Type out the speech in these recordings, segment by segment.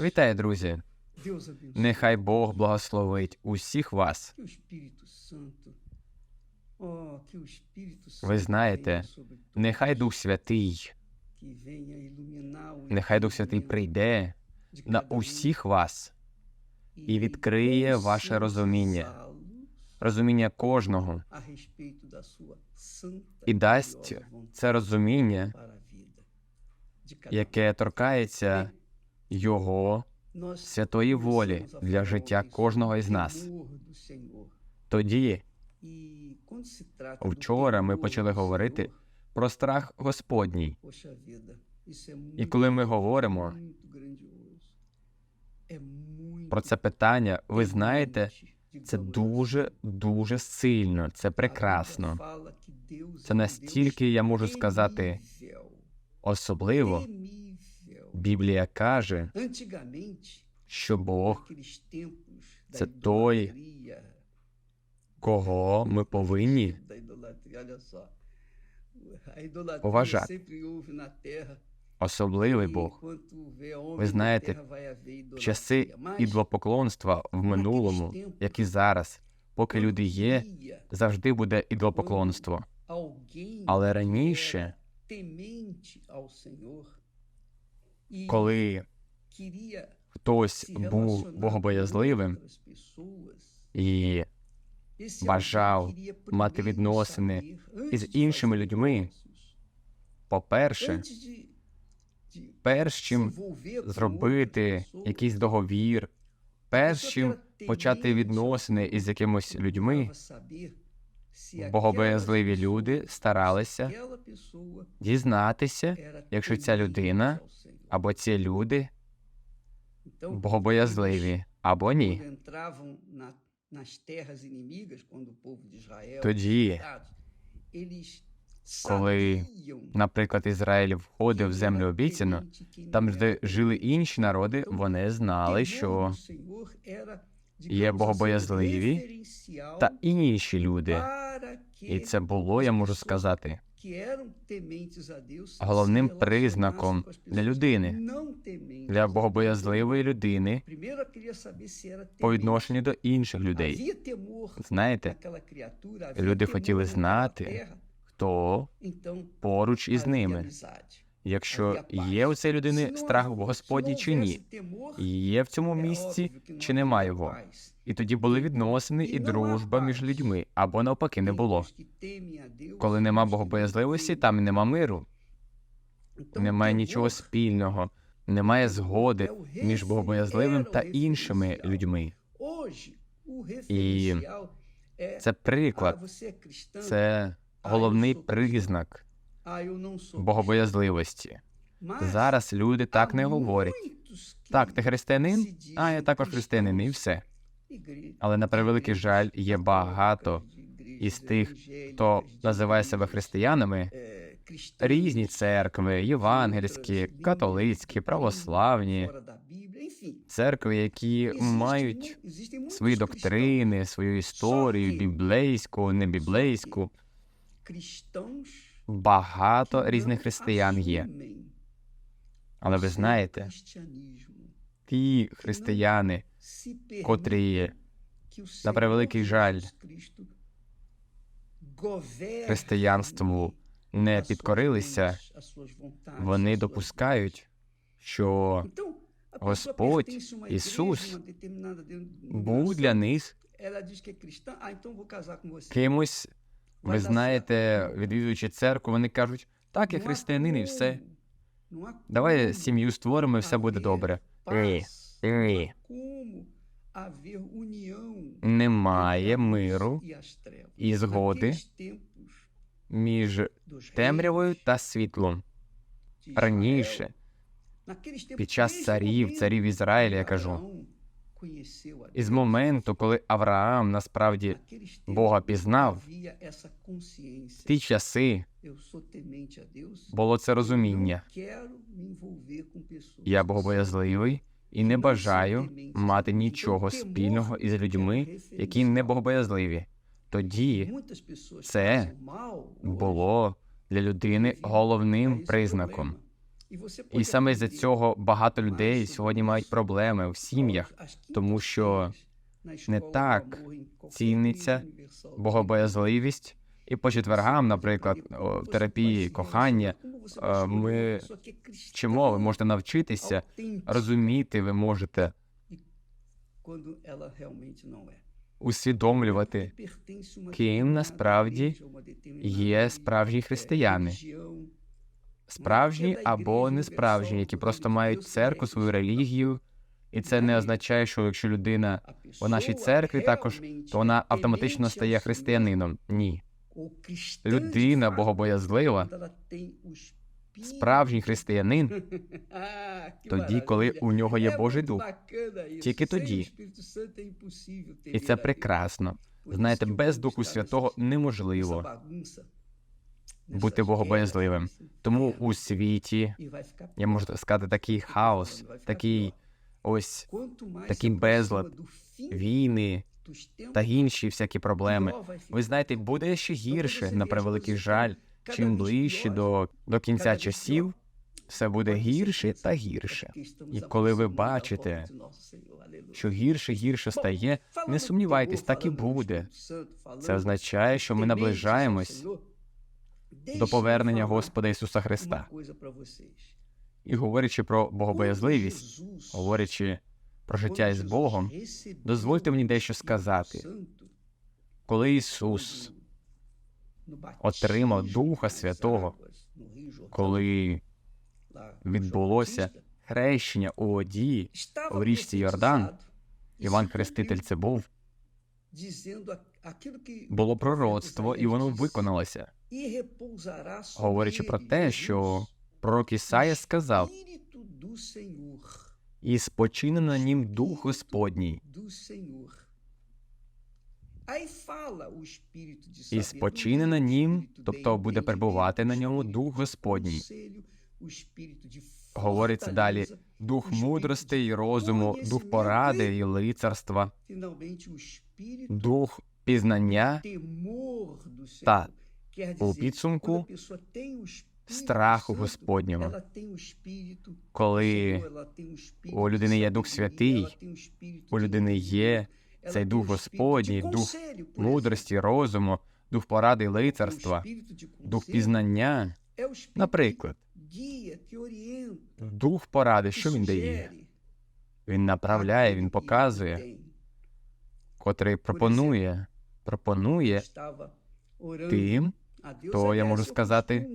Вітаю, друзі! Нехай Бог благословить усіх вас. Oh, Ви знаєте, нехай Дух Святий, нехай Дух Святий прийде на um усіх вас, e і відкриє ваше розуміння. розуміння кожного, і дасть це розуміння, яке торкається Його. Святої волі для життя кожного із нас. Тоді, вчора ми почали говорити про страх Господній. І коли ми говоримо про це питання, ви знаєте, це дуже дуже сильно, це прекрасно. Це настільки, я можу сказати, особливо. Біблія каже, що Бог, Це той, кого ми повинні Поважати. особливий E Бог. Ви знаєте, часи ідлопоклонства в минулому, як і зараз, поки люди є, завжди буде ідлопоклонство. Але раніше, коли хтось був богобоязливим і бажав мати відносини із іншими людьми, по-перше, перш чим зробити якийсь договір, перш чим почати відносини із якимось людьми, богобоязливі люди старалися дізнатися, якщо ця людина або ці люди богобоязливі, або ні. Тоді, коли, наприклад, Ізраїль входив в землю обіцяну, там, де жили інші народи, вони знали, що є богобоязливі та інші люди. І це було, я можу сказати, головним признаком для людини, для богобоязливої людини по відношенню до інших людей. Знаєте, люди хотіли знати, хто поруч із ними. Якщо є у цієї людини страх Господній чи ні, є в цьому місці чи нема його. І тоді були відносини і дружба між людьми, або навпаки не було. Коли нема богобоязливості, там нема миру, немає нічого спільного, немає згоди між богобоязливим та іншими людьми. O referencial Це приклад, це головний признак богобоязливості. Зараз люди так не говорять. Так, ти християнин, а я також християнин, і все. Але на превеликий жаль, є багато із тих, хто називає себе християнами, е, різні церкви, євангельські, католицькі, православні, церкви, які мають свої доктрини, свою історію, біблейську, не біблейську. Багато різних християн є. Але ви знаєте, ті християни, котрі, на превеликий жаль, християнству не підкорилися, вони допускають, що Господь Ісус був для них кимось, ви знаєте, відвідуючи церкву, вони кажуть, так, я християнин і все. Давай сім'ю створимо, і все буде добре. Ні, ні. Немає миру і згоди між темрявою та світлом. Раніше, під час царів, царів Ізраїля, я кажу, із моменту, коли Авраам насправді Бога пізнав, в ті часи було це розуміння. Я богобоязливий і не бажаю мати нічого спільного із людьми, які не богобоязливі. Тоді це було для людини головним признаком. І саме з-за цього багато людей сьогодні мають проблеми в сім'ях, тому що не так ціниться богобоязливість. І по четвергам, наприклад, в терапії кохання, е, ми вчимо, ви можете навчитися розуміти, ви можете усвідомлювати, ким насправді є справжні християни. Справжні або несправжні, які просто мають церкву, свою релігію. І це не означає, що якщо людина в нашій церкві також, то вона автоматично стає християнином. Ні. Людина богобоязлива, справжній християнин, тоді, коли у нього є Божий Дух. Тільки тоді. І це прекрасно. Знаєте, без Духу Святого неможливо бути богобоязливим. Тому у світі, я можу сказати, такий хаос, такий ось такий безлад, війни та інші всякі проблеми. Ви знаєте, буде ще гірше, на превеликий жаль. Чим ближче до, до кінця часів, все буде гірше та гірше. І коли ви бачите, що гірше гірше стає, не сумнівайтесь, так і буде. Це означає, що ми наближаємось до повернення Господа Ісуса Христа. І говорячи про богобоязливість, говорячи про життя із Богом, дозвольте мені дещо сказати. Коли Ісус отримав Духа Святого, коли відбулося хрещення у воді в річці Йордан, Іван Хреститель це був, було пророцтво, і воно виконалося, говорячи про те, що пророк Ісая сказав, і спочине на нім Дух Господній, і спочине на нім, тобто буде перебувати на ньому Дух Господній. Говориться далі дух мудрості і розуму, дух поради і лицарства, дух пізнання та у підсумку страху Господнього. Коли у людини є Дух Святий, у людини є цей Дух Господній, дух мудрості, розуму, дух поради і лицарства, дух пізнання. Наприклад, дух поради, що він дає? Він направляє, він показує, котрий пропонує, пропонує тим, то я можу сказати,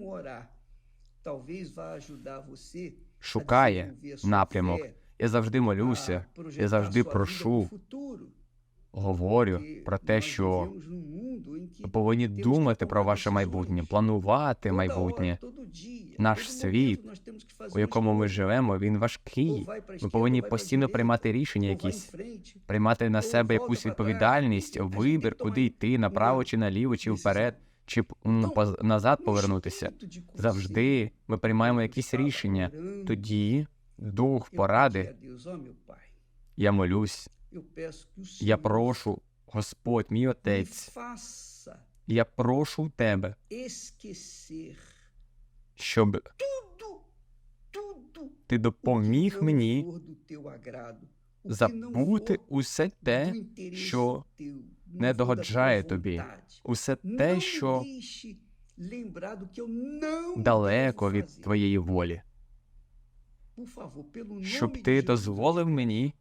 шукає напрямок. Я завжди молюся, я завжди прошу, говорю про те, що ви повинні думати про ваше майбутнє, планувати майбутнє. Наш світ, у якому ми живемо, він важкий. Ми повинні постійно приймати рішення, якісь приймати на себе якусь відповідальність, вибір, куди йти, направо чи наліво, чи вперед, чи поз- назад повернутися. Завжди ми приймаємо якісь рішення. Тоді дух поради. Я молюсь, я прошу, Господь, мій отець, я прошу тебе, щоб ти допоміг мені забути усе те, що не догоджає тобі, усе те, що далеко від твоєї волі, щоб ти дозволив мені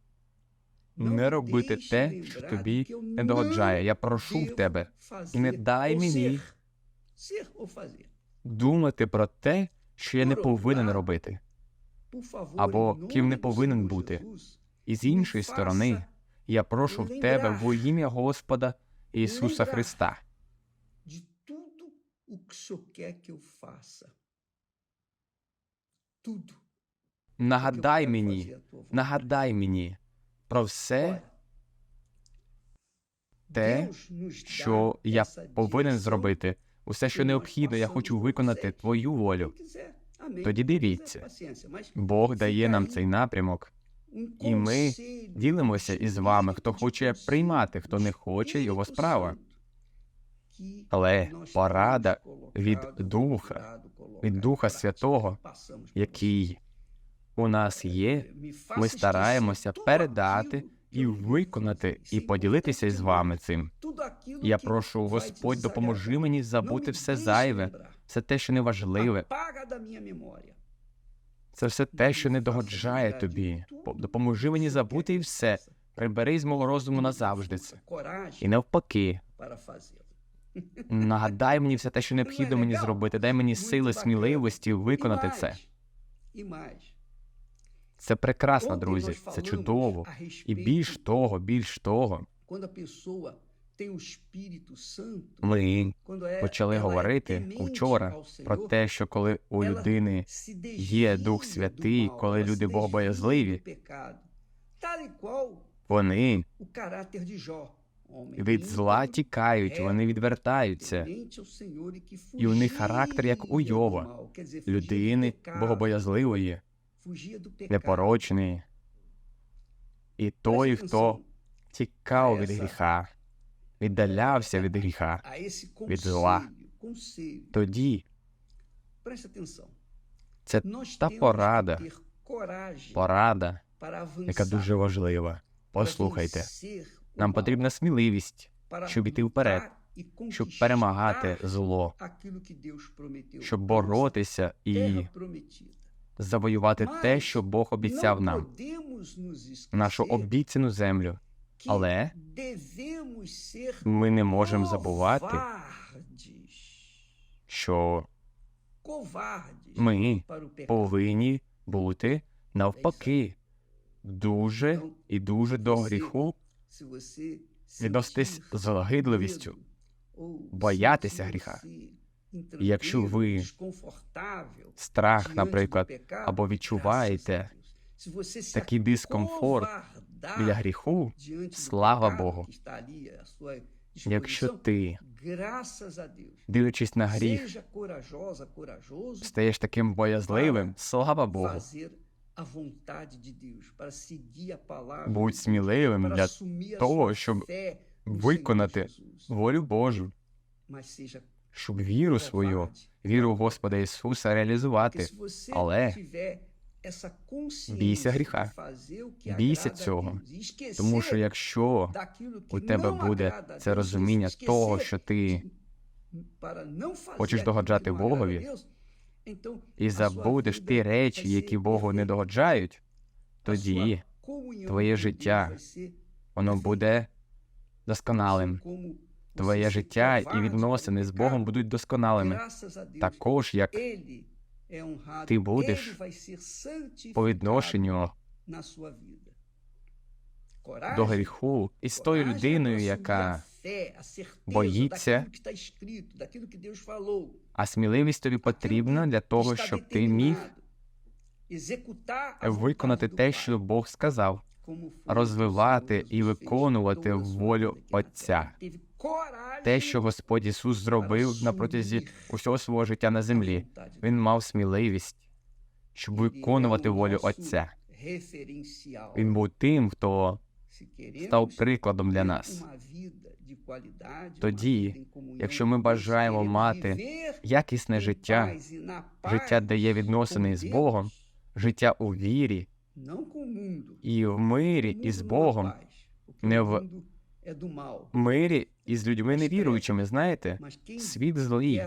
не робити те, що тобі не догоджає. Я прошу в тебе, і не дай мені думати про те, що я не повинен робити. або ким не повинен бути. І з іншої сторони, я прошу в тебе во ім'я Господа Ісуса Христа. Нагадай мені, нагадай мені про все те, що я повинен зробити, усе, що необхідно, я хочу виконати твою волю. Тоді дивіться, Бог дає нам цей напрямок, і ми ділимося із вами, хто хоче приймати, хто не хоче, його справа. Але порада від Духа від Духа Святого, який у нас є, ми стараємося передати і виконати, і поділитися з вами цим. Я прошу, Господь, допоможи мені забути все зайве, все те, що не важливе, це все те, що не догоджає тобі. Допоможи мені забути і все. Прибери з мого розуму назавжди це. І навпаки, нагадай мені все те, що необхідно мені зробити. Дай мені сили, сміливості виконати це. Це прекрасно, друзі. Це чудово. І більш того, більш того, ми почали говорити вчора про те, що коли у людини є Дух Святий, коли люди богобоязливі, вони від зла тікають, вони відвертаються. І у них характер, як у Йова, Людини богобоязливої, непорочної. І той, хто тікав від гріха, віддалявся від гріха, від зла. тоді Це та порада, порада, яка дуже важлива. Послухайте, Послухайте, нам потрібна сміливість, щоб іти вперед, щоб перемагати зло, щоб боротися і завоювати те, що Бог обіцяв нам, нашу обіцяну землю. Але ми не можемо забувати, що ми повинні бути навпаки. Дуже і дуже до гріху відноситись з лагидливістю, боятися гріха. І якщо ви страх, наприклад, або відчуваєте такий дискомфорт біля гріху, слава Богу. Якщо ти, дивлячись на гріх, стаєш таким боязливим, слава Богу, будь сміливим для того, щоб виконати волю Божу, щоб віру свою, віру в Господа Ісуса реалізувати. Але бійся гріха, бійся цього, тому що якщо у тебе буде це розуміння того, що ти хочеш догоджати Богові, і забудеш ті речі, які Богу не догоджають, тоді твоє життя воно буде досконалим. Твоє життя і відносини з Богом будуть досконалими, також як ти будеш по відношенню до гріху і з тою людиною, яка боїться, а сміливість тобі потрібна для того, щоб ти міг виконати те, що Бог сказав, розвивати і виконувати волю Отця. Те, що Господь Ісус зробив на протязі усього свого життя на землі, він мав сміливість, щоб виконувати волю Отця. Він був тим, хто став прикладом для нас. Тоді, якщо ми бажаємо мати якісне життя, життя, де є відносини з Богом, життя у вірі і в мирі із Богом, не в мирі із людьми невіруючими, знаєте, світ злий,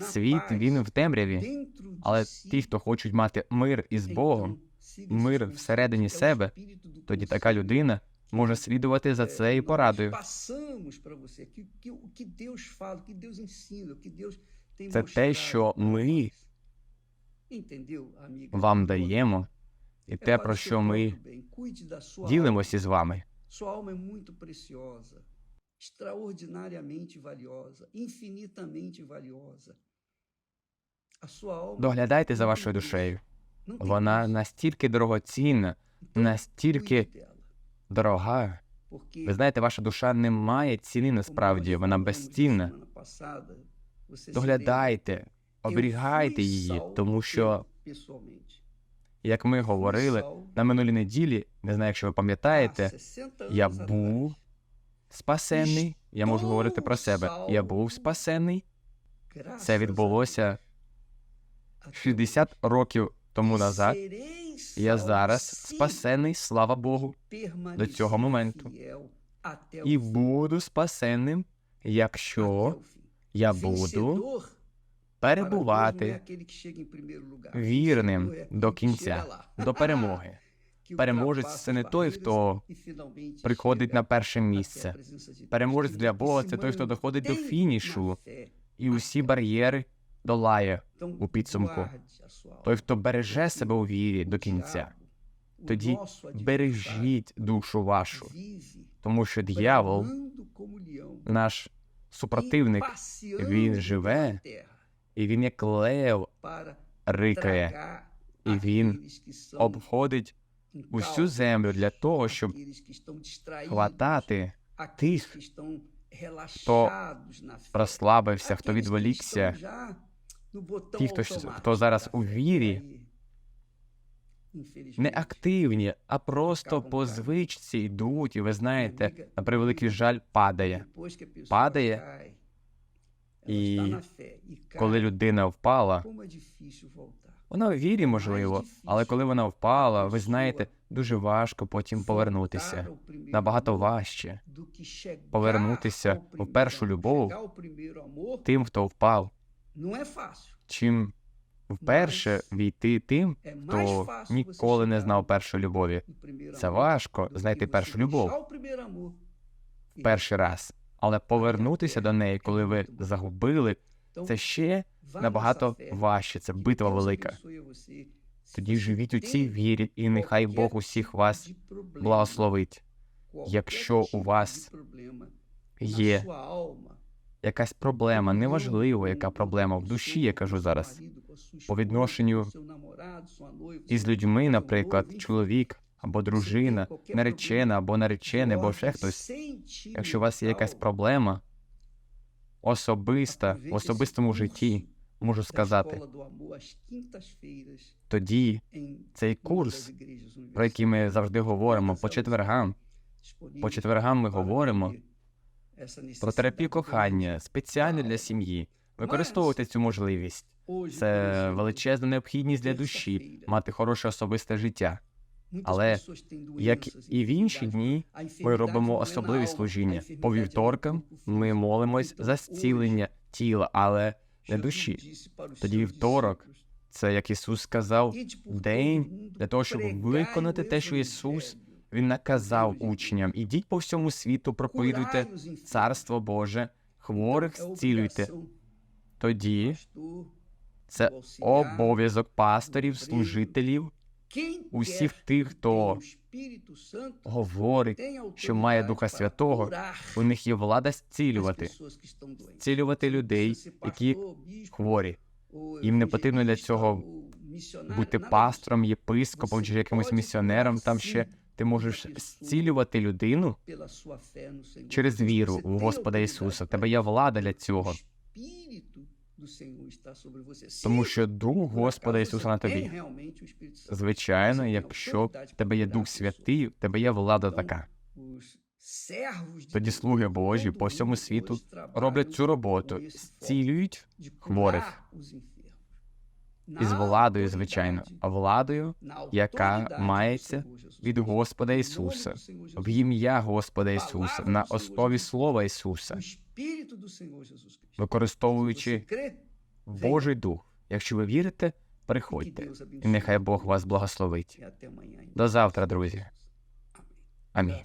світ він в темряві, але ті, хто хочуть мати мир із Богом, мир всередині себе, тоді така людина може слідувати за цією порадою. Це те, що ми Вам даємо, і те, про що ми ділимося з вами. Sua alma é muito preciosa, extraordinariamente valiosa, infinitamente valiosa. A sua alma Доглядайте за вашою душею. Вона настільки дорогоцінна, настільки дорога. Ви знаєте, ваша душа не має ціни насправді, вона безцінна. Доглядайте, оберігайте її, тому що, як ми говорили на минулій неділі, не знаю, якщо ви пам'ятаєте, я був спасений. Я можу говорити про себе. Я був спасений. Це відбулося 60 років тому назад, я зараз спасений, слава Богу, до цього моменту. і буду спасенним, якщо я буду перебувати вірним до кінця, до перемоги. Переможець це не той, хто приходить на перше місце. Переможець для Бога це той, хто доходить до фінішу і усі бар'єри долає у підсумку. Той, хто береже себе у вірі до кінця. Тоді бережіть душу вашу, тому що диявол, наш супротивник, він живе, і він як лев рикає, і він обходить усю землю для того, щоб хватати тих, хто розслабився, хто відволікся, ті, хто, хто зараз у вірі, не активні, а просто по звичці йдуть, і ви знаєте, на превеликий жаль, падає. падає, і Коли людина впала, вона у вірі, можливо, але коли вона впала, ви знаєте, дуже важко потім повернутися. Набагато важче повернутися в першу любов тим, хто впав, чим вперше війти тим, хто ніколи не знав першої любові. Це важко знайти першу любов. в перший раз, але повернутися до неї, коли ви загубили, це ще набагато важче. Це битва велика. Тоді живіть у цій вірі, і нехай Бог усіх вас благословить. Якщо у вас є якась проблема, неважливо, яка проблема в душі, я кажу зараз, по відношенню із людьми, наприклад, чоловік або дружина, наречена або наречений, або ще хтось. Якщо у вас є якась проблема особиста в особистому житті, можу сказати, тоді цей курс, про який ми завжди говоримо, по четвергам, по четвергам ми говоримо про терапію кохання спеціально для сім'ї. Використовуйте цю можливість. Це величезна необхідність для душі мати хороше особисте життя. Але, як і в інші дні, ми робимо особливі служіння. По вівторкам ми молимось за зцілення тіла, але не душі. Тоді вівторок Це як Ісус сказав, день для того, щоб виконати те, що Ісус Він наказав учням. Ідіть по всьому світу, проповідуйте царство Боже, хворих зцілюйте. Тоді це обов'язок пасторів, служителів, усіх тих, хто говорить, що має Духа Святого, у них є влада зцілювати, зцілювати людей, які хворі. Їм не потрібно для цього бути пастором, єпископом чи якимось місіонером. Там ще ти можеш зцілювати людину через віру в Господа Ісуса. Тебе є влада для цього. Тому що Дух Господа Ісуса на тобі. Звичайно, якщо в тебе є Дух Святий, в тебе є влада така. Тоді слуги Божі по всьому світу роблять цю роботу, зцілюють хворих із владою, звичайно, а владою, яка мається від Господа Ісуса, в ім'я Господа Ісуса, на основі Слова Ісуса, використовуючи Божий Дух. Якщо ви вірите, приходьте, і нехай Бог вас благословить. До завтра, друзі. Амінь.